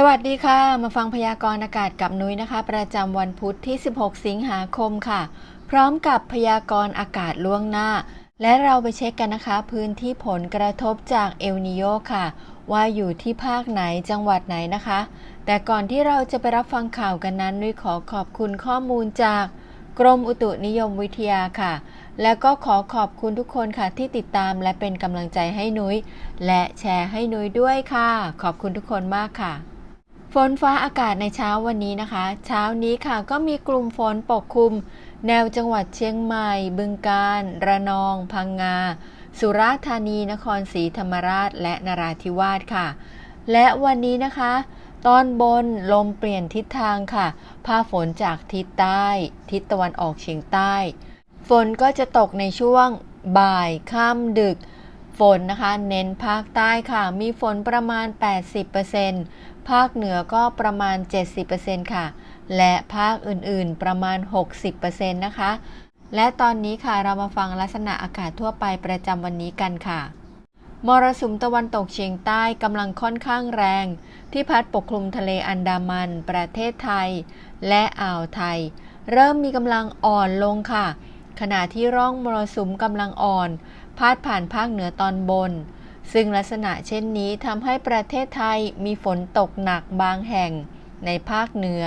สวัสดีค่ะ มาฟังพยากรณ์อากาศกับนุ้ยนะคะ ประจำวันพุธที่ 16 สิงหาคมค่ะ พร้อมกับพยากรณ์อากาศล่วงหน้า และเราไปเช็คกันนะคะ พื้นที่ผลกระทบจากเอลนิโยค่ะ ว่าอยู่ที่ภาคไหนจังหวัดไหนนะคะ แต่ก่อนที่เราจะไปรับฟังข่าวกันนั้น นุ้ยขอขอบคุณข้อมูลจากกรมอุตุนิยมวิทยาค่ะ แล้วก็ขอขอบคุณทุกคนค่ะที่ติดตามและเป็นกำลังใจให้นุ้ย และแชร์ให้นุ้ยด้วยค่ะ ขอบคุณทุกคนมากค่ะ ฝนฟ้าอากาศในเช้าวันนี้นะคะ เช้านี้ค่ะก็มีกลุ่มฝนปกคลุม แนวจังหวัดเชียงใหม่ บึงกาฬระนอง พังงา สุราษฎร์ธานี นครศรีธรรมราช และนราธิวาสค่ะ และวันนี้นะคะ ตอนบนลมเปลี่ยนทิศทางค่ะพาฝนจากทิศใต้ ทิศตะวันออกเฉียงใต้ ฝนก็จะตกในช่วงบ่ายค่ำดึกฝนนะคะ เน้นภาคใต้ค่ะ มีฝนประมาณ 80% ภาคเหนือก็ประมาณ 70%ค่ะ และภาคอื่นๆประมาณ 60%นะคะ และตอนนี้ค่ะเรามาฟังลักษณะอากาศทั่วไปประจำวันนี้กันค่ะ มรสุมตะวันตกเฉียงใต้กำลังค่อนข้างแรง ที่พัดปกคลุมทะเลอันดามัน ประเทศไทย และอ่าวไทย เริ่มมีกำลังอ่อนลงค่ะ ขณะที่ร่องมรสุมกำลังอ่อน พาดผ่านภาคเหนือตอนบน ซึ่งลักษณะเช่นนี้ทำให้ประเทศไทยมีฝนตกหนักบางแห่ง ในภาคเหนือ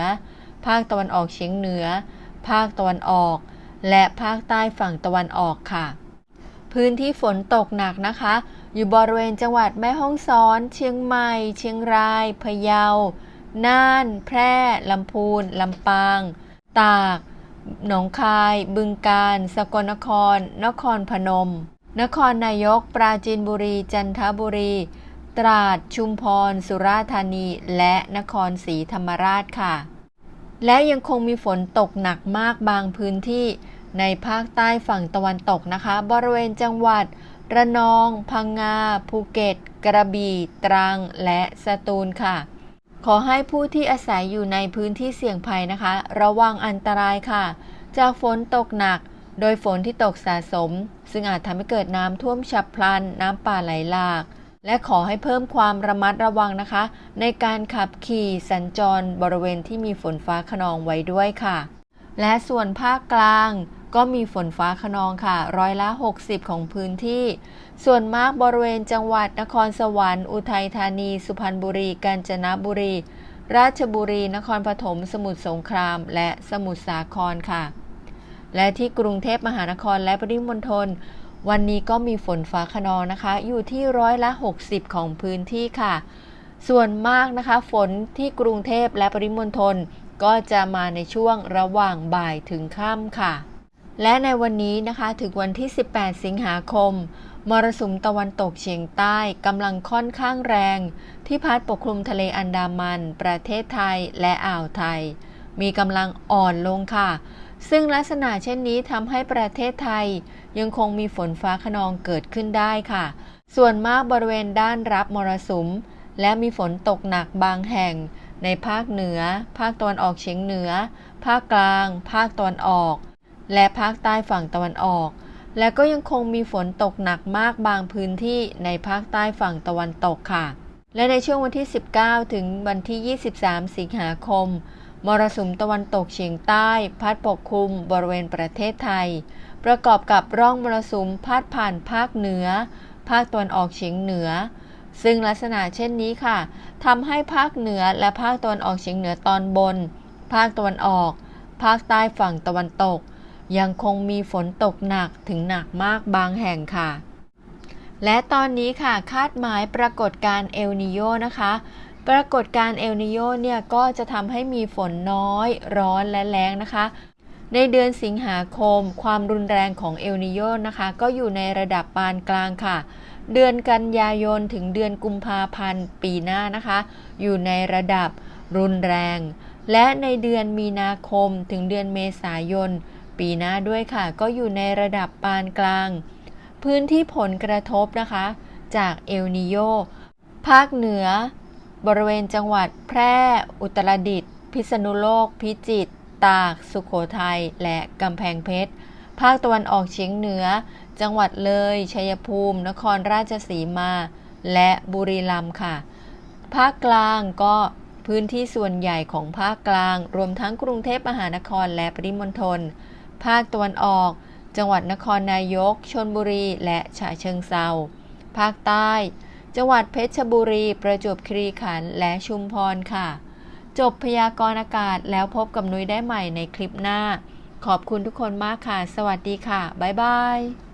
ภาคตะวันออกเฉียงเหนือ ภาคตะวันออก และภาคใต้ฝั่งตะวันออกค่ะ พื้นที่ฝนตกหนักนะคะ อยู่บริเวณจังหวัดแม่ฮ่องสอน เชียงใหม่ เชียงราย พะเยา น่าน แพร่ ลำพูน ลำปาง ตาก หนองคาย บึงกาฬ สกลนคร นครพนม นครนายก ปราจีนบุรี จันทบุรี ตราด ชุมพร สุราษฎร์ธานี และนครศรีธรรมราชค่ะ และยังคงมีฝนตกหนักมากบางพื้นที่ในภาคใต้ฝั่งตะวันตกนะคะ บริเวณจังหวัด ระนอง พังงา ภูเก็ต กระบี่ ตรัง และสตูลค่ะ ขอให้ผู้ที่อาศัยอยู่ในพื้นที่เสี่ยงภัยนะคะ ระวังอันตรายค่ะ จากฝนตกหนัก โดยฝนที่ตกสะสม ซึ่งอาจทำให้เกิดน้ำท่วมฉับพลัน น้ำป่าไหลหลาก และขอให้เพิ่มความระมัดระวังนะคะ ในการขับขี่สัญจรบริเวณที่มีฝนฟ้าขนองไว้ด้วยค่ะ และส่วนภาคกลางก็มีฝนฟ้าขนองค่ะ ร้อยละ 60 ของพื้นที่ ส่วนมากบริเวณจังหวัดนครสวรรค์ อุทัยธานี สุพรรณบุรี กาญจนบุรี ราชบุรี นครปฐม สมุทรสงคราม และสมุทรสาครค่ะ และที่กรุงเทพมหานครและปริมณฑลวันนี้ก็มีฝนฟ้าขนองนะคะ อยู่ที่ร้อยละ 60 ของพื้นที่ค่ะ ส่วนมากนะคะ ฝนที่กรุงเทพและปริมณฑลก็จะมาในช่วงระหว่างบ่ายถึงค่ำค่ะ และในวันนี้นะคะถึงวันที่ 18 สิงหาคม มรสุมตะวันตกเฉียงใต้กำลังค่อนข้างแรง ที่พัดปกคลุมทะเลอันดามัน ประเทศไทยและอ่าวไทย มีกำลังอ่อนลงค่ะ ซึ่งลักษณะเช่นนี้ทำให้ประเทศไทย ยังคงมีฝนฟ้าขนองเกิดขึ้นได้ค่ะ ส่วนมากบริเวณด้านรับมรสุม และมีฝนตกหนักบางแห่ง ในภาคเหนือ ภาคตะวันออกเฉียงเหนือ ภาคกลาง ภาคตะวันออก และภาคใต้ฝั่งตะวันออก และก็ยังคงมีฝนตกหนักมากบางพื้นที่ในภาคใต้ฝั่งตะวันตกค่ะ และในช่วงวันที่ 19 ถึงวันที่ 23 สิงหาคม มรสุมตะวันตกเฉียงใต้ พัดปกคลุมบริเวณประเทศไทย ประกอบกับร่องมรสุมพัดผ่านภาคเหนือ ภาคตะวันออกเฉียงเหนือ ซึ่งลักษณะเช่นนี้ค่ะทำให้ภาคเหนือและภาคตะวันออกเฉียงเหนือตอนบน ภาคตะวันออก ภาคใต้ฝั่งตะวันตก ยังคงมีฝนตกหนักถึงหนักมากบางแห่งค่ะ และตอนนี้ค่ะคาดหมายปรากฏการเอลนิโยนะคะ ปรากฏการเอลนิโยเนี่ยก็จะทำให้มีฝนน้อย ร้อนและแรงนะคะ ในเดือนสิงหาคม ความรุนแรงของเอลนิโยนะคะ ก็อยู่ในระดับปานกลางค่ะ เดือนกันยายนถึงเดือนกุมภาพันธ์ปีหน้านะคะ อยู่ในระดับรุนแรง และในเดือนมีนาคมถึงเดือนเมษายน ปีหน้าด้วยค่ะ ก็อยู่ในระดับปานกลาง พื้นที่ผลกระทบนะคะ จากเอลนิโยภาคเหนือ บริเวณจังหวัดแพร่ อุตรดิตถ์ พิษณุโลก พิจิตร ตาก สุขโขทัย และกำแพงเพชร ภาคตะวันออกเฉียงเหนือ จังหวัดเลย ชัยภูมิ นครราชสีมา และบุรีรัมย์ค่ะ ภาคกลางก็พื้นที่ส่วนใหญ่ของภาคกลาง รวมทั้งกรุงเทพมหานครและปริมณฑล ภาคตะวันออก จังหวัดนครนายก ชนบุรี และฉะเชิงเซา ภาคใต้ จังหวัดเพชรบุรี ประจวบคีรีขันธ์และชุมพรค่ะ จบพยากรณ์อากาศแล้วพบกับนุ้ยได้ใหม่ในคลิปหน้า ขอบคุณทุกคนมากค่ะ สวัสดีค่ะ บ๊ายบาย